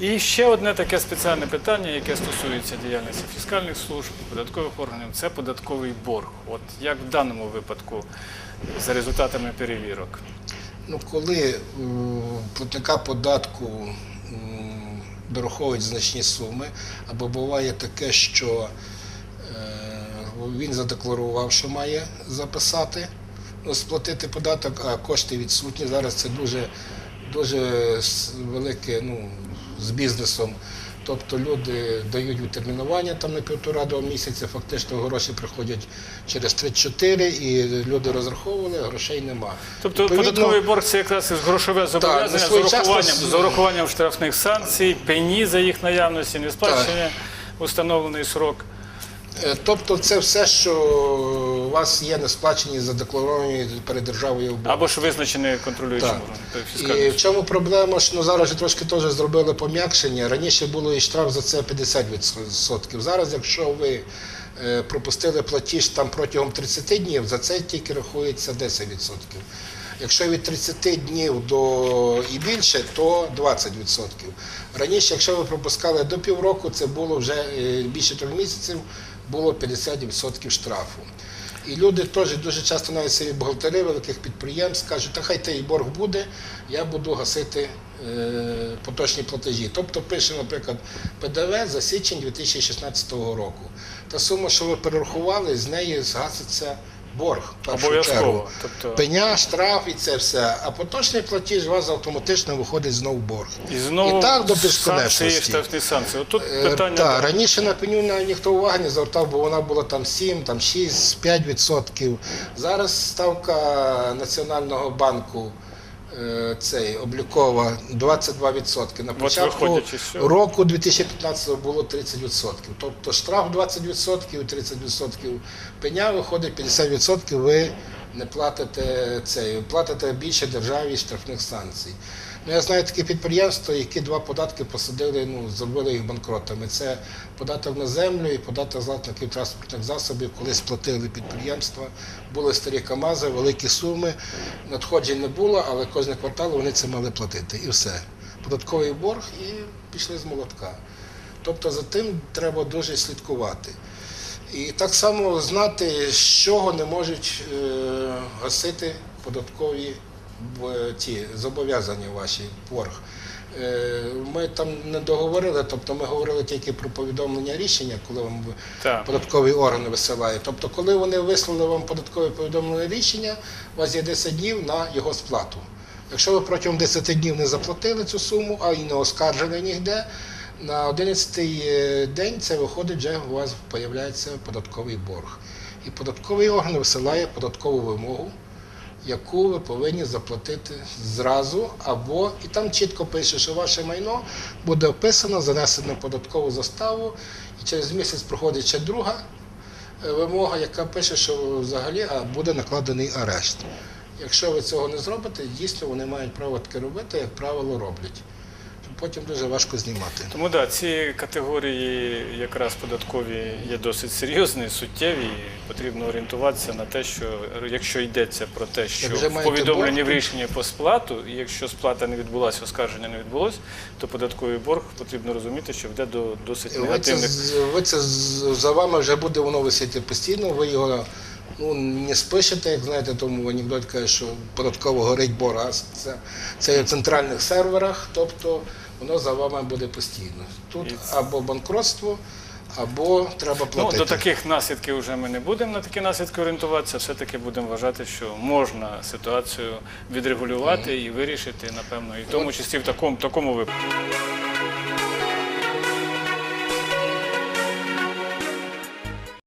І ще одне таке спеціальне питання, яке стосується діяльності фіскальних служб, податкових органів, це податковий борг. От як в даному випадку за результатами перевірок. Ну, коли платника податку дораховують значні суми, або буває таке, що е, він задекларував, що має записати, ну, сплатити податок, а кошти відсутні. Зараз це дуже, дуже велике ну, з бізнесом. Тобто люди дають відтермінування там на півтора-два місяця, фактично гроші приходять через 3-4, і люди розраховували, а грошей нема. Тобто Відповідно, податковий борг це якраз із грошове зобов'язання з урахуванням, з- з урахуванням штрафних санкцій, пені за їх наявності, несплачення установлений срок. Е, Тобто це все, що у вас є не сплачені, задекларовані перед державою борг. Або ж визначений контролюючим Так. органом. тобто І в чому проблема? Що ну, зараз же трошки теж зробили пом'якшення. Раніше було і штраф за це 50%. Зараз, якщо ви е, пропустили платіж там протягом 30 днів, за це тільки рахується 10%. Якщо від 30 днів до і більше, то 20%. Раніше, якщо ви пропускали до півроку, це було вже е, більше трьох місяців, було 50% штрафу. І люди теж дуже часто навіть собі бухгалтери великих підприємств кажуть, та хай той борг буде, я буду гасити е, поточні платежі. Тобто пише, наприклад, ПДВ за січень 2016 року. Та сума, що ви перерахували, з неї згаситься борг. Обов'язково. Тобто- Пеня, штраф і це все. А поточний платіж у вас автоматично виходить знову борг. І знову і так до санкції, безконечності. штрафні санкції. Тут Е, питання. Так, раніше на пеню ніхто уваги не звертав, бо вона була там 7, там 6, 5 відсотків. Зараз ставка Національного банку цей, облікова 22 відсотки. На початку року 2015 було 30 відсотків. Тобто штраф 20 відсотків і 30 відсотків пеня виходить 50 відсотків ви не платите цей, платите більше державі штрафних санкцій. Ну, я знаю такі підприємства, які два податки посадили, ну, зробили їх банкротами. Це податок на землю і податок з власників транспортних засобів, коли сплатили підприємства, були старі КАМАЗи, великі суми, надходжень не було, але кожен квартал вони це мали платити. І все. Податковий борг і пішли з молотка. Тобто за тим треба дуже слідкувати. І так само знати, з чого не можуть е, гасити податкові ті зобов'язання ваші борг. Е, Ми там не договорили, тобто ми говорили тільки про повідомлення рішення, коли вам Так. податковий орган висилає. Тобто, коли вони вислали вам податкове повідомлення рішення, у вас є 10 днів на його сплату. Якщо ви протягом 10 днів не заплатили цю суму, а і не оскаржили ніде, на 11 е, день це виходить, вже у вас з'являється податковий борг. І податковий орган висилає податкову вимогу, яку ви повинні заплатити зразу, або і там чітко пише, що ваше майно буде описано, занесено в податкову заставу, і через місяць проходить ще друга е, вимога, яка пише, що взагалі буде накладений арешт. Якщо ви цього не зробите, дійсно вони мають право таке робити, як правило, роблять. Потім дуже важко знімати. Тому да, ці категорії якраз податкові є досить серйозні, суттєві. і Потрібно орієнтуватися на те, що якщо йдеться про те, що вже в маєте повідомленні борг, в рішенні по сплату, і якщо сплата не відбулася, оскарження не відбулося, то податковий борг потрібно розуміти, що йде до досить Ви це, негативних. з- ви це з- за вами вже буде воно висіти постійно, ви його ну, не спишете, як знаєте, тому анекдот каже, що податково горить борг, а це, це є в центральних серверах, тобто воно за вами буде постійно. Тут або банкротство, або треба Ну, до таких наслідків вже ми не будемо на такі наслідки орієнтуватися. Все-таки будемо вважати, що можна ситуацію відрегулювати і вирішити, напевно, і в тому числі в такому, такому випадку.